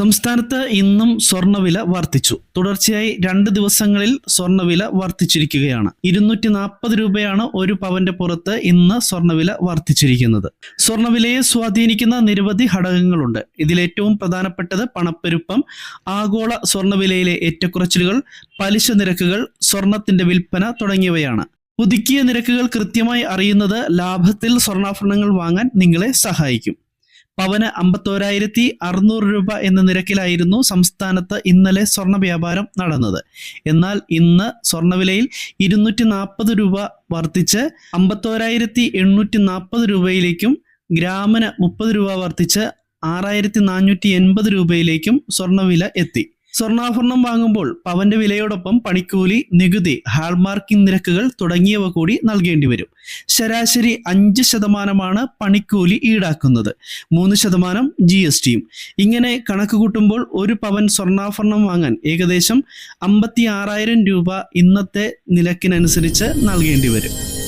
സംസ്ഥാനത്ത് ഇന്നും സ്വർണവില വർദ്ധിച്ചു. തുടർച്ചയായി രണ്ട് ദിവസങ്ങളിൽ സ്വർണവില വർദ്ധിച്ചിരിക്കുകയാണ്. ഇരുന്നൂറ്റി നാൽപ്പത് രൂപയാണ് ഒരു പവന്റെ പുറത്ത് ഇന്ന് സ്വർണവില വർദ്ധിച്ചിരിക്കുന്നത്. സ്വർണവിലയെ സ്വാധീനിക്കുന്ന നിരവധി ഘടകങ്ങളുണ്ട്. ഇതിലേറ്റവും പ്രധാനപ്പെട്ടത് പണപ്പെരുപ്പം ആഗോള സ്വർണവിലയിലെ ഏറ്റക്കുറച്ചിലുകൾ പലിശ നിരക്കുകൾ സ്വർണത്തിന്റെ വിൽപ്പന തുടങ്ങിയവയാണ്. പുതുക്കിയ നിരക്കുകൾ കൃത്യമായി അറിയുന്നത് ലാഭത്തിൽ സ്വർണാഭരണങ്ങൾ വാങ്ങാൻ നിങ്ങളെ സഹായിക്കും. പവന് അമ്പത്തോരായിരത്തി അറുന്നൂറ് രൂപ എന്ന നിരക്കിലായിരുന്നു സംസ്ഥാനത്ത് ഇന്നലെ സ്വർണ വ്യാപാരം നടന്നത്. എന്നാൽ ഇന്ന് സ്വർണവിലയിൽ ഇരുന്നൂറ്റി നാൽപ്പത് രൂപ വർദ്ധിച്ച് അമ്പത്തോരായിരത്തി എണ്ണൂറ്റി നാൽപ്പത് രൂപയിലേക്കും ഗ്രാമിന് മുപ്പത് രൂപ വർദ്ധിച്ച് ആറായിരത്തി നാനൂറ്റി എൺപത് രൂപയിലേക്കും സ്വർണവില എത്തി. സ്വർണാഭരണം വാങ്ങുമ്പോൾ പവന്റെ വിലയോടൊപ്പം പണിക്കൂലി നികുതി ഹാൾമാർക്കിംഗ് നിരക്കുകൾ തുടങ്ങിയവ കൂടി നൽകേണ്ടി വരും. ശരാശരി അഞ്ച് ശതമാനമാണ് പണിക്കൂലി ഈടാക്കുന്നത്. മൂന്ന് ശതമാനം ജി എസ് ടിയും ഇങ്ങനെ കണക്ക് കൂട്ടുമ്പോൾ ഒരു പവൻ സ്വർണാഭരണം വാങ്ങാൻ ഏകദേശം അമ്പത്തി ആറായിരം രൂപ ഇന്നത്തെ നിലക്കിനനുസരിച്ച് നൽകേണ്ടി വരും.